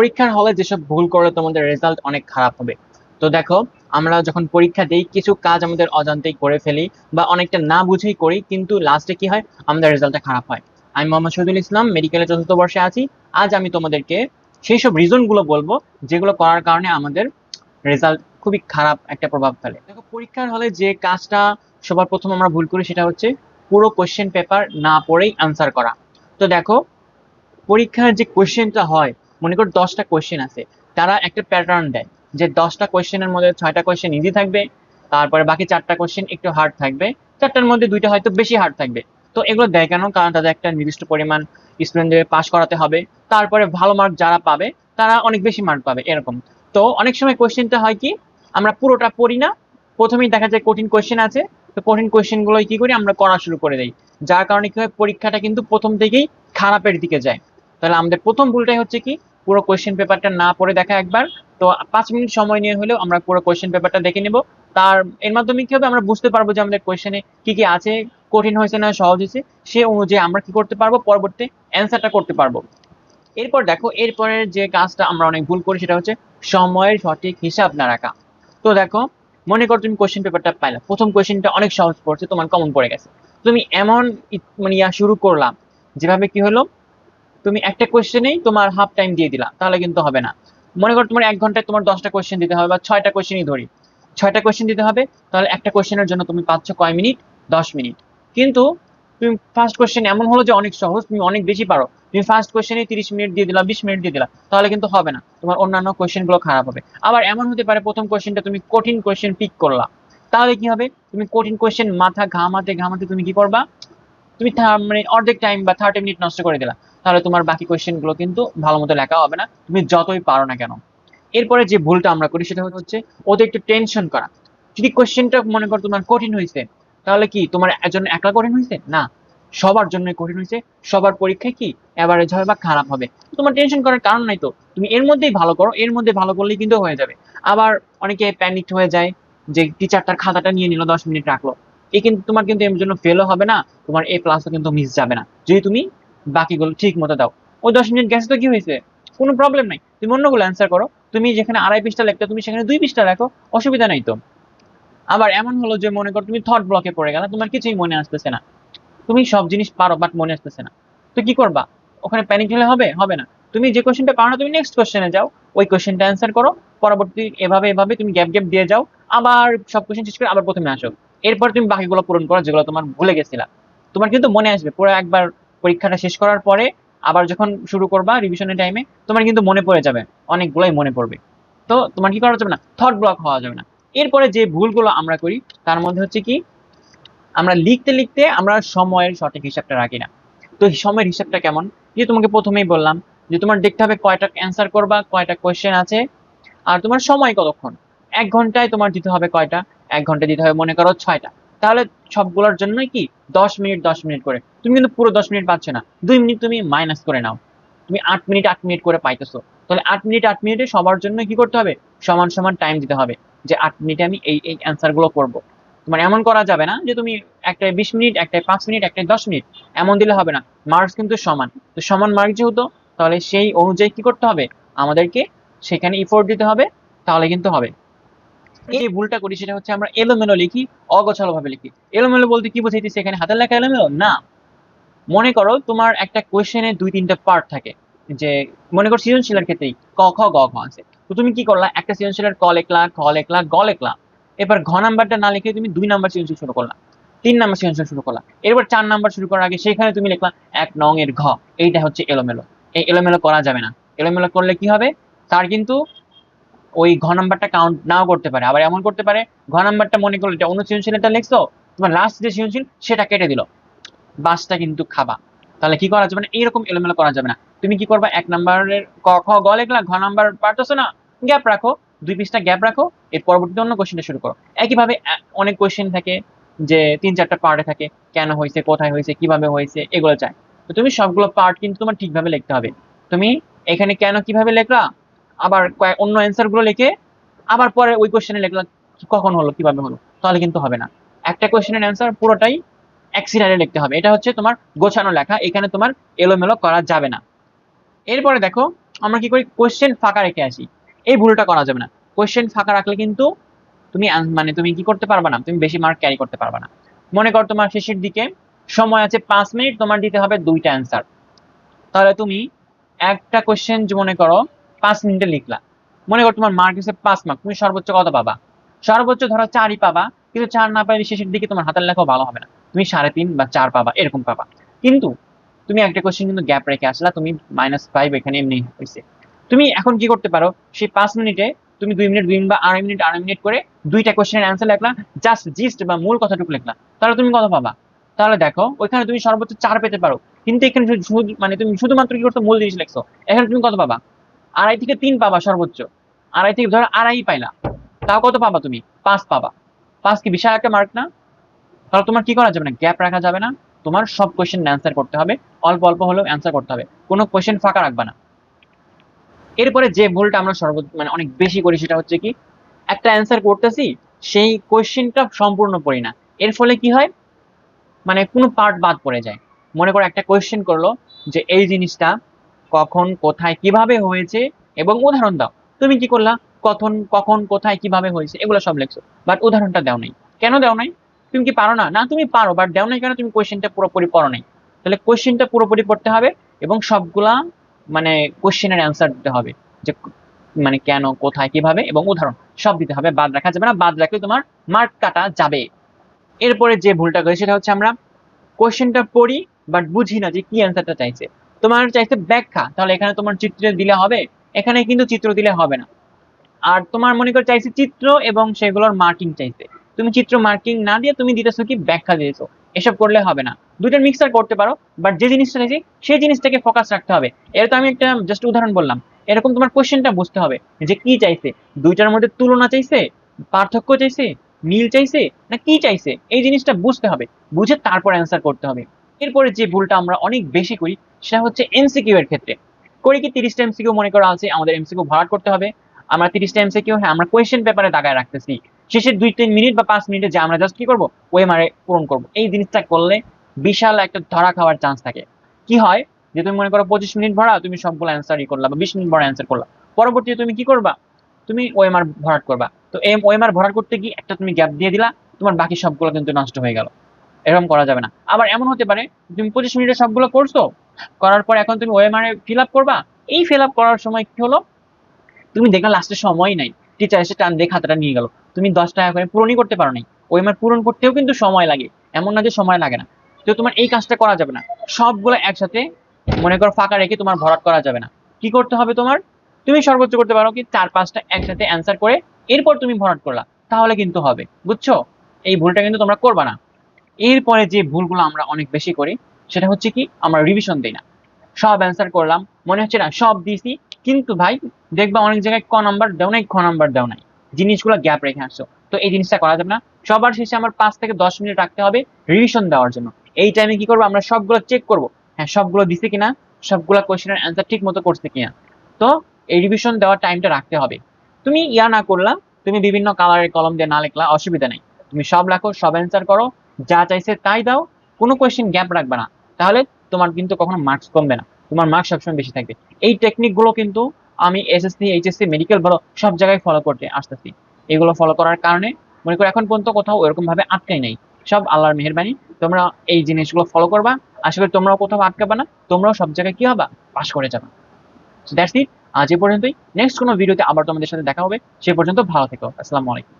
পরীক্ষার হলে যেসব ভুল করলে তোমাদের রেজাল্ট অনেক খারাপ হবে। তো দেখো, আমরা যখন পরীক্ষা দিই, কিছু কাজ আমাদের অজান্তেই করে ফেলি বা অনেকটা না বুঝেই করি, কিন্তু লাস্টে কি হয়? আমাদের রেজাল্টটা খারাপ হয়। আমি মোহাম্মদ শহীদুল ইসলাম মেডিকেলের চতুর্থ বর্ষে আছি। আজ আমি তোমাদেরকে সেই সব রিজনগুলো বলব, যেগুলো করার কারণে আমাদের রেজাল্ট খুবই খারাপ একটা প্রভাব ফেলে। দেখো, পরীক্ষার হলে যে কাজটা সবার প্রথম আমরা ভুল করি সেটা হচ্ছে পুরো কোয়েশ্চেন পেপার না পড়েই আনসার করা। তো দেখো, পরীক্ষার যে কোয়েশ্চেনটা হয় মনে করো দশটা কোশ্চেন আছে, তারা একটা প্যাটার্ন দেয় যে দশটা কোশ্চেনের মধ্যে ছয়টা কোশ্চেন ইজি থাকবে, তারপরে বাকি চারটা কোশ্চেন একটু হার্ড থাকবে, চারটার মধ্যে দুইটা হয়তো বেশি হার্ড থাকবে। তো এগুলো দেয় কেন? কারণ তাদের একটা নির্দিষ্ট পরিমাণ স্টুডেন্টদের পাস করাতে হবে, তারপরে ভালো মার্ক যারা পাবে, তারা অনেক বেশি মার্ক পাবে, এরকম। তো অনেক সময় কোয়েশ্চেনটা হয় কি, আমরা পুরোটা পড়ি না, প্রথমেই দেখা যায় কঠিন কোশ্চেন আছে, তো কঠিন কোশ্চেনগুলো কি করি, আমরা করা শুরু করে দিই। যার কারণে কি হয়, পরীক্ষাটা কিন্তু প্রথম থেকেই খারাপের দিকে যায়। তাহলে আমাদের প্রথম ভুলটাই হচ্ছে কি পুরো কোয়েশ্চেন পেপারটা না পড়ে দেখা একবার। তো পাঁচ মিনিট সময় নিয়ে হলেও আমরা পুরো কোশ্চেন পেপারটা দেখে নেব। তার, এর মাধ্যমে কি হবে আমরা বুঝতে পারব যে আমাদের কোশ্চেনে কি কি আছে, কঠিন হয়েছে না সহজ হয়েছে, সে অনুযায়ী আমরা কি করতে পারব, পরবর্তী অ্যান্সারটা করতে পারব। এরপর দেখো এরপরের যে কাজটা আমরা অনেক ভুল করি সেটা হচ্ছে সময়ের সঠিক হিসাব না রাখা। তো দেখো, মনে করো তুমি কোশ্চেন পেপারটা পাইলা। প্রথম কোশ্চেনটা অনেক সহজ পড়ছে, তোমার কমন পড়ে গেছে। তুমি এমন মানে ইয়া শুরু করলাম যেভাবে কি হলো তুমি একটা কোশ্চেনেই তোমার হাফ টাইম দিয়ে দিলা, তাহলে কিন্তু হবে না। মনে করো তোমার এক ঘন্টায় তোমার দশটা কোশ্চেন দিতে হবে বা ছয়টা কোশ্চেনই ধরি। ছয়টা কোশ্চেন দিতে হবে, তাহলে একটা কোশ্চেনের জন্য তুমি পাচ্ছ কয় মিনিট? দশ মিনিট। কিন্তু তুমি ফার্স্ট কোশ্চেন এমন হলো যে অনেক সহজ, তুমি অনেক বেশি পারো। তুমি ফার্স্ট কোশ্চেনে তিরিশ মিনিট দিয়ে দিলা, বিশ মিনিট দিয়ে দিলা, তাহলে কিন্তু হবে না। তোমার অন্যান্য কোশ্চেনগুলো খারাপ হবে। আবার এমন হতে পারে প্রথম কোশ্চেনটা তুমি কঠিন কোশ্চেন পিক করলা। তাহলে কি হবে? তুমি কঠিন কোশ্চেন মাথা ঘামাতে ঘামাতে তুমি কি করবা? তুমি মানে অর্ধেক টাইম বা থার্টি মিনিট নষ্ট করে দিলা। তাহলে তোমার বাকি কোশ্চেনগুলো কিন্তু ভালো মতো লেখা হবে না। তুমি যতই পারো না কেন। এরপরে যে ভুলটা আমরা করি সেটা হচ্ছে একটু টেনশন করা। যদি কোশ্চেনটা মনে করো তোমার কঠিন হয়েছে, তাহলে কি তোমার একজন একলা কঠিন হয়েছে? না। সবার জন্য কঠিন হয়েছে। সবার পরীক্ষায় কি অ্যাভারেজ হবে বা খারাপ হবে? তোমার টেনশন করার কারণ নাই তো। তুমি এর মধ্যেই ভালো করো, এর মধ্যে ভালো করলেই কিন্তু হয়ে যাবে। আবার অনেকে প্যানিক হয়ে যায় যে টিচার তার খাতাটা নিয়ে নিল, দশ মিনিট রাখল। এ কিন্তু তোমার কিন্তু এর জন্য ফেলও হবে না, তোমার এ প্লাসও কিন্তু মিস যাবে না। যদি তুমি বাকিগুলো ঠিক মতো দাও। ওই দশ মিনিট গেছে তো কি হয়েছে? কোনো প্রবলেম নাই। তুমি অন্যগুলো অ্যান্সার করো। তুমি যেখানে আড়াই পৃষ্ঠা লিখতে তুমি সেখানে দুই পৃষ্ঠা রাখো, অসুবিধা নাই তো। আবার এমন হলো যে মনে করো তুমি থট ব্লকে পড়ে গেলে, তোমার কিছুই মনে আসতেছে না। তুমি সব জিনিস পারো বাট মনে আসতেছে না। তো কি করবা? ওখানে প্যানিক হলে হবে? হবে না। তুমি যে কোশ্চেনটা পারো না, তুমি নেক্সট কোশ্চেনে যাও। ওই কোশ্চেনটা অ্যান্সার করো। পরবর্তী এভাবে এভাবে তুমি গ্যাপ গ্যাপ দিয়ে যাও। আবার সব কোশ্চেন শেষ করে আবার প্রথমে আসো। এরপর তুমি বাকিগুলো পূরণ করো, যেগুলো তোমার ভুলে গেছিলা। তোমার কিন্তু মনে আসবে, পুরো একবার পরীক্ষাটা শেষ করার পরে আবার যখন শুরু করবা রিভিশনের টাইমে তোমার কিন্তু মনে পড়ে যাবে, অনেকগুলোই মনে পড়বে। তো তোমার কি করা যাবে না? থট ব্লক হওয়া যাবে না। এরপরে যে ভুলগুলো আমরা করি, তার মধ্যে হচ্ছে কি, আমরা লিখতে লিখতে আমরা সময়ের সঠিক হিসাবটা রাখি না। তো সময়ের হিসাবটা কেমন? যে তোমাকে প্রথমেই বললাম যে তোমার দেখতে হবে কয়টা অ্যান্সার করবা, কয়টা কোয়েশ্চেন আছে, আর তোমার সময় কতক্ষণ? এক ঘন্টায় তোমার দিতে হবে কয়টা? এক ঘণ্টা দিতে হবে, মনে করো ছয়টা। তাহলে সবগুলোর জন্যই কি দশ মিনিট দশ মিনিট করে। তুমি কিন্তু পুরো দশ মিনিট পাচ্ছ না। দুই মিনিট তুমি মাইনাস করে নাও। তুমি আট মিনিট আট মিনিট করে পাইতেছো। তাহলে আট মিনিট, আট মিনিটে সবার জন্য কি করতে হবে? সমান সমান টাইম দিতে হবে। যে আট মিনিটে আমি এই এই অ্যান্সারগুলো করব। তোমার এমন করা যাবে না যে তুমি একটা বিশ মিনিট একটা পাঁচ মিনিট একটা দশ মিনিট। এমন দিলে হবে না। মার্কস কিন্তু সমান। তো সমান মার্ক যেহেতু, তাহলে সেই অনুযায়ী কি করতে হবে? আমাদেরকে সেখানে ইফোর্ট দিতে হবে। তাহলে কিন্তু হবে। এই ভুলটা করি সেটা হচ্ছে আমরা এলোমেলো লিখি অগোছালো ভাবে লিখি। এলোমেলো বলতে কি বোঝাইতেছি এখানে হাতের লেখা এলোমেলো? না। মনে করো তোমার একটা কোয়েশ্চেনে দুই তিনটা পার্ট থাকে যে মনে করো সৃজনশীলের ক্ষেত্রেই ক খ গ ঘ আছে। তো তুমি কি করলা? একটা সৃজনশীলের ক লেখলা খ লেখলা গ লেখলা। এবার ঘ নাম্বারটা না লিখে তুমি দুই নাম্বার সৃজনশীল শুরু করলা। তিন নাম্বার সৃজনশীল শুরু করলা। এরপর চার নাম্বার শুরু করার আগে সেখানে তুমি লিখলা এক নং এর ঘ। এইটা হচ্ছে এলোমেলো। এই এলোমেলো করা যাবে না। এলোমেলো করলে কি হবে? তার কিন্তু ওই ঘ নাম্বারটা কাউন্ট নাও করতে পারে। আবার এমন করতে পারে, ঘ নাম্বারটা মনে করল এটা অন্য সৃজনশীলটা লিখছো, তোমার লাস্ট যে সৃজনশীল সেটা কেটে দিল। বাসটা কিন্তু খাবা। তাহলে কি করা যাবে না? এইরকম এলোমেলো করা যাবে না। তুমি কি করবা? এক নাম্বারের ক, খ, গ লিখলা, ঘ নাম্বার পারতেছো না? গ্যাপ রাখো, দুই পিসটা গ্যাপ রাখো, এর পরবর্তীতে অন্য কোশ্চেনটা শুরু করো। একইভাবে অনেক কোশ্চেন থাকে যে তিন চারটা পার্টে থাকে, কেন হয়েছে, কোথায় হয়েছে, কীভাবে হয়েছে, এগুলো চাই। তো তুমি সবগুলো পার্ট কিন্তু তোমার ঠিকভাবে লিখতে হবে। তুমি এখানে কেন কীভাবে লেখলা? আবার অন্য অ্যান্সারগুলো লিখে আবার পরে ওই কোশ্চেনে লিখলা কি- কখন হলো, কীভাবে হলো? তাহলে কিন্তু হবে না। একটা কোশ্চেনের অ্যান্সার পুরোটাই অ্যাক্সিডেন্টে লিখতে হবে। এটা হচ্ছে তোমার গোছানো লেখা। এখানে তোমার এলোমেলো করা যাবে না। এরপরে দেখো, আমরা কি করি? কোশ্চেন ফাঁকা রেখে আসি। এই ভুলটা করা যাবে না। কোয়েশ্চেন ফাঁকা রাখলে কিন্তু তুমি মানে তুমি কি করতে পারবে না? তুমি বেশি মার্ক ক্যারি করতে পারবে না। মনে কর তোমার শেষের দিকে সময় আছে পাঁচ মিনিট তোমার দিতে হবে দুইটা অ্যান্সার তাহলে তুমি একটা কোয়েশ্চেন মনে করো পাঁচ মিনিটে লিখলা। মনে করো তোমার মার্ক হচ্ছে পাঁচ মার্ক তুমি সর্বোচ্চ কত পাবা? সর্বোচ্চ ধরো চারই পাবা, কিন্তু চার না পাইলে শেষের দিকে তোমার হাতের লেখাও ভালো হবে না। তুমি সাড়ে তিন বা চার পাবা, এরকম পাবা। কিন্তু তুমি একটা কোশ্চেন কিন্তু গ্যাপ রেখে আসলা, তুমি মাইনাস ফাইভ এখানে এমনি হয়েছে তুমি এখন কি করতে পারো? সেই পাঁচ মিনিটে তুমি দুই মিনিট দুই মিনিট বা আড়াই মিনিট আড়াই মিনিট করে দুইটা কোশ্চেনের অ্যান্সার লিখলা জাস্ট জিস্ট বা মূল কথাটুকু লিখলা। তাহলে তুমি কত পাবা? তাহলে দেখো, ওইখানে তুমি সর্বোচ্চ চার পেতে পারো। কিন্তু এখানে মানে তুমি শুধুমাত্র কি করছ? মূল জিনিস লিখছো। এখানে তুমি কত পাবা? আড়াই থেকে তিন পাবা সর্বোচ্চ। আড়াই থেকে ধরো আড়াই পাইলা। তাও কত পাবা তুমি? পাঁচ পাবা। পাঁচ কি বিশাল একটা মার্ক না? তাহলে তোমার কি করা যাবে না? গ্যাপ রাখা যাবে না। তোমার সব কোশ্চেন অ্যান্সার করতে হবে। অল্প অল্প হলেও অ্যান্সার করতে হবে। কোনো কোশ্চেন ফাঁকা রাখবে না। এরপরে যে ভুলটা আমরা সর্ব মানে অনেক বেশি করি সেটা হচ্ছে কি, একটা অ্যান্সার করতেছি, সেই কোয়েশ্চেনটা সম্পূর্ণ পড়ি না। এর ফলে কি হয়? মানে কোনো পার্ট বাদ পড়ে যায়। মনে করো একটা কোয়েশ্চেন করল যে এই জিনিসটা কখন, কোথায়, কীভাবে হয়েছে এবং উদাহরণ দাও। তুমি কি করলা? কখন কখন, কোথায়, কীভাবে হয়েছে? এগুলো সব লিখছো। বাট উদাহরণটা দাও নাই। কেন দাও নাই? তুমি কি পারো না? না, তুমি পারো বাট দাও নাই কেন? তুমি কোয়েশ্চেনটা পুরোপুরি পড়ো নাই। তাহলে কোয়েশ্চেনটা পুরোপুরি পড়তে হবে এবং সবগুলা মানে কোশ্চেনের অ্যান্সার দিতে হবে। যে মানে কেন, কোথায়, কীভাবে এবং উদাহরণ সব দিতে হবে। বাদ রাখা যাবে না। বাদ রাখলে তোমার মার্ক কাটা যাবে। এরপরে যে ভুলটা করি, সেটা হচ্ছে আমরা কোশ্চেনটা পড়ি বাট বুঝি না যে কি অ্যান্সারটা চাইছে। তোমার চাইছে ব্যাখ্যা। তাহলে এখানে তোমার চিত্র দিলে হবে, এখানে কিন্তু চিত্র দিলে হবে না। আর তোমার মনে করে চাইছে চিত্র এবং সেগুলোর মার্কিং চাইছে। তুমি চিত্র মার্কিং না দিয়ে তুমি দিতেছো কি? ব্যাখ্যা দিয়েছ এসব করলে হবে না। দুইটার মিক্সার করতে পারো বাট যে জিনিসটা চাইছি, সেই জিনিসটাকে ফোকাস রাখতে হবে। এর তো আমি একটা জাস্ট উদাহরণ বললাম। এরকম তোমার কোশ্চেনটা বুঝতে হবে যে কি চাইছে? দুইটার মধ্যে তুলনা চাইছে? পার্থক্য চাইছে? মিল চাইছে? না কি চাইছে? এই জিনিসটা বুঝতে হবে। বুঝে তারপর অ্যান্সার করতে হবে। এরপরে যে ভুলটা আমরা অনেক বেশি করি, সেটা হচ্ছে এমসিকিউ এর ক্ষেত্রে। করি কি তিরিশটা এমসিকিউ মনে করা আছে, আমাদের এমসিকিউ ভরাট করতে হবে। আমরা তিরিশটা এমসিকিউ হ্যাঁ আমরা কোয়েশ্চেন পেপারে দাগায় রাখতেছি। শেষের দুই তিন মিনিট বা পাঁচ মিনিটে যে আমরা জাস্ট কি করব? ওই মারে পূরণ করব। এই জিনিসটা করলে বিশাল একটা ধরা খাওয়ার চান্স থাকে। কি হয়? যে তুমি মনে করো পঁচিশ মিনিট ভরা, তুমি সবগুলো অ্যান্সারই করলা বা বিশ মিনিট ভরা অ্যান্সার করলা। পরবর্তীতে তুমি কি করবা? তুমি ওএমআর ভরাট করবা। তো এই ওএমআর ভরাট করতে গিয়ে একটা তুমি গ্যাপ দিয়ে দিলা, তোমার বাকি সবগুলো কিন্তু নষ্ট হয়ে গেল। এরকম করা যাবে না। আবার এমন হতে পারে, তুমি পঁচিশ মিনিটে সবগুলো করছ করার পর এখন তুমি ওএমআর ফিল আপ করবা, এই ফিল আপ করার সময় কি হলো? তুমি দেখলা লাস্টে সময় নাই। টিচার এসে টান দিয়ে খাতাটা নিয়ে গেল। তুমি দশ টাকা করে পূরণই করতে পারো নাই। ওএমআর পূরণ করতেও কিন্তু সময় লাগে। এমন না যে সময় লাগে না। তো তোমার এই কাজটা করা যাবে না। সবগুলো একসাথে মনে করো ফাঁকা রেখে তোমার ভরাট করা যাবে না। কি করতে হবে তোমার? তুমি সর্বোচ্চ করতে পারো কি চার পাঁচটা একসাথে অ্যান্সার করে এরপর তুমি ভরাট করলা। তাহলে কিন্তু হবে। বুঝছ? এই ভুলটা কিন্তু তোমরা করবা না। এরপরে যে ভুলগুলো আমরা অনেক বেশি করি, সেটা হচ্ছে কি আমরা রিভিশন দিই না। সব অ্যান্সার করলাম, মনে হচ্ছে না সব দিয়েছি কিন্তু ভাই দেখবা অনেক জায়গায় ক নাম্বার দেও নাই, খ নাম্বার দেও নাই। জিনিসগুলো গ্যাপ রেখে আসছো। তো এই জিনিসটা করা যাবে না। সবার শেষে আমার পাঁচ থেকে দশ মিনিট রাখতে হবে রিভিশন দেওয়ার জন্য। এই টাইমে কি করব? আমরা সবগুলো চেক করব। হ্যাঁ সবগুলো দিছে কিনা? সবগুলো কোশ্চেনের অ্যান্সার ঠিক মতো করছে কিনা? তো এই রিভিশন দেওয়ার টাইমটা রাখতে হবে। তুমি ইয়া না করলা, তুমি বিভিন্ন কালারের কলম দিয়ে না লিখলা, অসুবিধা নেই। তুমি সব লেখো সব অ্যান্সার করো। যা চাইছে তাই দাও, কোনো কোয়েশ্চেন গ্যাপ রাখবে না। তাহলে তোমার কিন্তু কখনো মার্কস কমবে না। তোমার মার্কস সবসময় বেশি থাকবে। এই টেকনিকগুলো কিন্তু আমি এসএসসি এইচএসসি মেডিকেল বলো, সব জায়গায় ফলো করতে আসতেছি। এগুলো ফলো করার কারণে মনে করো এখন পর্যন্ত কোথাও ওরকম ভাবে আটকাই নাই। সব আল্লাহর মেহরবানি। তোমরা এই জিনিসগুলো ফলো করবা। আশা করি তোমরাও কোথাও আটকাবে না। তোমরাও সব জায়গায় কি হবা? পাস করে যাবা। দ্যাটস ইট আজ এ পর্যন্তই। নেক্সট কোনো ভিডিওতে আবার তোমাদের সাথে দেখা হবে। সে পর্যন্ত ভালো থেকো। আসসালামু আলাইকুম।